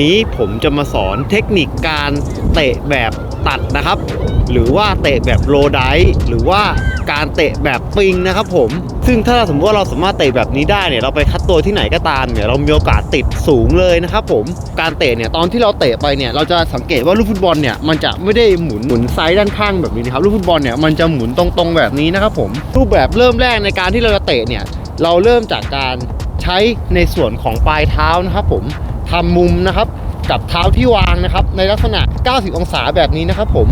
นี้ผมจะมาสอนเทคนิคการเตะแบบตัดนะครับ หรือว่าเตะแบบโลไดหรือว่าการเตะแบบปิงนะครับผม ซึ่งถ้าสมมติว่าเราสามารถเตะแบบนี้ได้เนี่ยเราไปคัดตัวที่ไหนก็ตามเนี่ยเรามีโอกาสติดสูงเลยนะครับผมการเตะเนี่ยตอนที่เราเตะไปเนี่ยเราจะสังเกตว่าลูกฟุตบอลเนี่ยมันจะไม่ได้หมุนหมุนซ้ายด้านข้างแบบนี้นะครับลูกฟุตบอลเนี่ยมันจะหมุนตรงๆแบบนี้นะครับผมรูปแบบเริ่มแรกในการที่เราจะเตะเนี่ยเราเริ่มจากการใช้ในส่วนของปลายเท้านะครับผม ทำมุมนะครับ กับเท้าที่วางนะครับ ในลักษณะ 90 องศาแบบนี้นะครับ ผม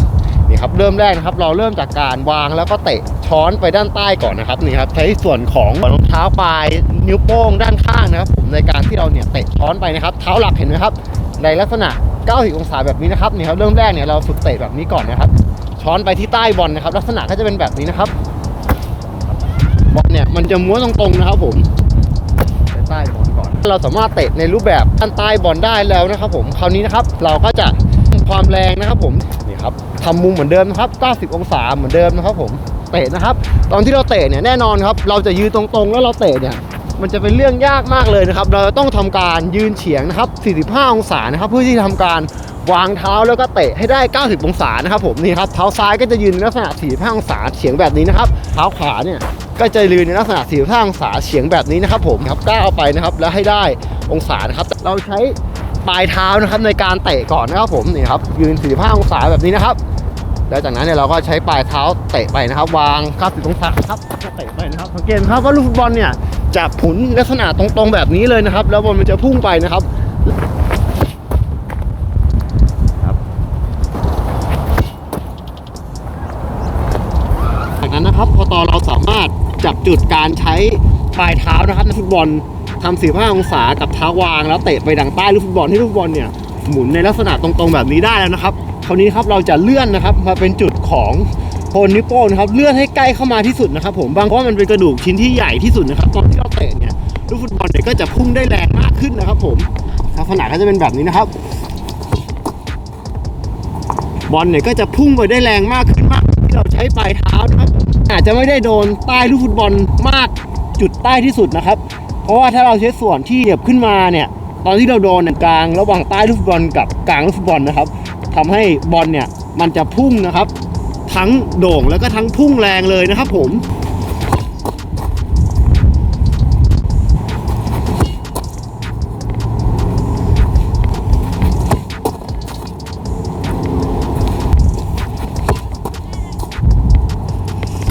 นี่ครับเริ่มแรกนะครับ เราเริ่มจากการวางแล้วก็เตะช้อนไปด้านใต้ก่อนนะครับนี่ครับใช้ส่วนของรองเท้าปลายนิ้วโป้งด้านข้างนะครับ ผมในการที่เราเนี่ยเตะช้อนไปนะครับ เท้าหลักเห็นไหมครับ ในลักษณะ 90 องศาแบบนี้นะครับนี่ครับเริ่มแรกเนี่ยเราฝึกเตะแบบนี้ก่อนนะครับ ช้อนไปที่ใต้บอลนะครับ ลักษณะก็จะเป็นแบบนี้นะครับบอลเนี่ยมันจะม้วนตรงๆนะครับผม เราสามารถเตะในรูปแบบด้านใต้บอลได้แล้วนะครับผมคราวนี้นะครับเราก็จะความแรงนะครับผมนี่ครับทำมุมเหมือนเดิมนะครับ90 องศาเหมือนเดิมนะครับผมเตะนะครับ ตอนที่เราเตะเนี่ยแน่นอนครับ เราจะยืนตรงๆ แล้วเราเตะเนี่ยมันจะเป็นเรื่องยากมากเลยนะครับ เราต้องทำการยืนเฉียงนะครับ 45 องศานะครับ เพื่อที่จะทำการวางเท้าแล้วก็เตะให้ได้ 90 องศานะครับผมนี่ครับเท้าซ้ายก็จะยืนในลักษณะ 45 องศาเฉียงแบบนี้นะครับ เท้าขวาเนี่ย ก็จะยืนในลักษณะ45องศาเฉียงแบบนี้นะครับผมครับก้าวไปนะครับแล้วให้ได้องศานะครับ เราใช้ปลายเท้านะครับในการเตะก่อนนะครับผมนี่ครับยืน45องศาแบบนี้นะครับแล้วจากนั้นเนี่ยเราก็ใช้ปลายเท้าเตะไปนะครับ วาง90องศาครับเตะไปนะครับสังเกตครับว่าลูกฟุตบอลเนี่ยจะผุนลักษณะตรงๆแบบนี้เลยนะครับ แล้วบอลมันจะพุ่งไปนะครับครับจากนั้นนะครับพอตอนเราสามารถ จับจุดการใช้ปลายเท้านะครับในฟุตบอลทำ45องศากับเท้าวาง แล้วเตะไปดังใต้ลูกฟุตบอลให้ลูกฟุตบอลเนี่ยหมุนในลักษณะตรงๆแบบนี้ได้แล้วนะครับคราวนี้ครับเราจะเลื่อนนะครับมาเป็นจุดของโคนนิ้วโป้งนะครับเลื่อนให้ใกล้เข้ามาที่สุดนะครับผมบางเพราะมันเป็นกระดูกชิ้นที่ใหญ่ที่สุดนะครับตอนที่เราเตะเนี่ยลูกฟุตบอลเนี่ยก็จะพุ่งได้แรงมากขึ้นนะครับ ผมลักษณะก็จะเป็นแบบนี้นะครับ บอลเนี่ยก็จะพุ่งไปได้แรงมากขึ้นมากที่เราใช้ปลายเท้านะครับ อาจจะไม่ได้โดนใต้ลูกฟุตบอลมากจุดใต้ที่สุดนะครับ เพราะว่าถ้าเราใช้ส่วนที่เหยียบขึ้นมาเนี่ย ตอนที่เราโดนกลางระหว่างใต้ลูกฟุตบอลกับกลางลูกฟุตบอลนะครับทำให้บอลเนี่ยมันจะพุ่งนะครับ ทั้งโด่งแล้วก็ทั้งพุ่งแรงเลยนะครับผม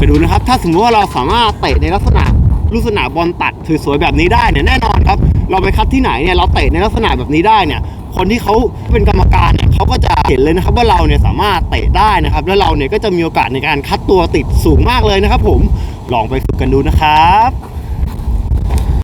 ไปดูนะครับ ถ้าสมมติว่าเราสามารถเตะในลักษณะลักษณะบอลตัดสวยๆแบบนี้ได้เนี่ยแน่นอนครับ เราไปคัดที่ไหนเนี่ยเราเตะในลักษณะแบบนี้ได้เนี่ย คนที่เขาเป็นกรรมการเนี่ยเขาก็จะเห็นเลยนะครับว่าเราเนี่ยสามารถเตะได้นะครับ แล้วเราเนี่ยก็จะมีโอกาสในการคัดตัวติดสูงมากเลยนะครับ ผมลองไปฝึกกันดูนะครับ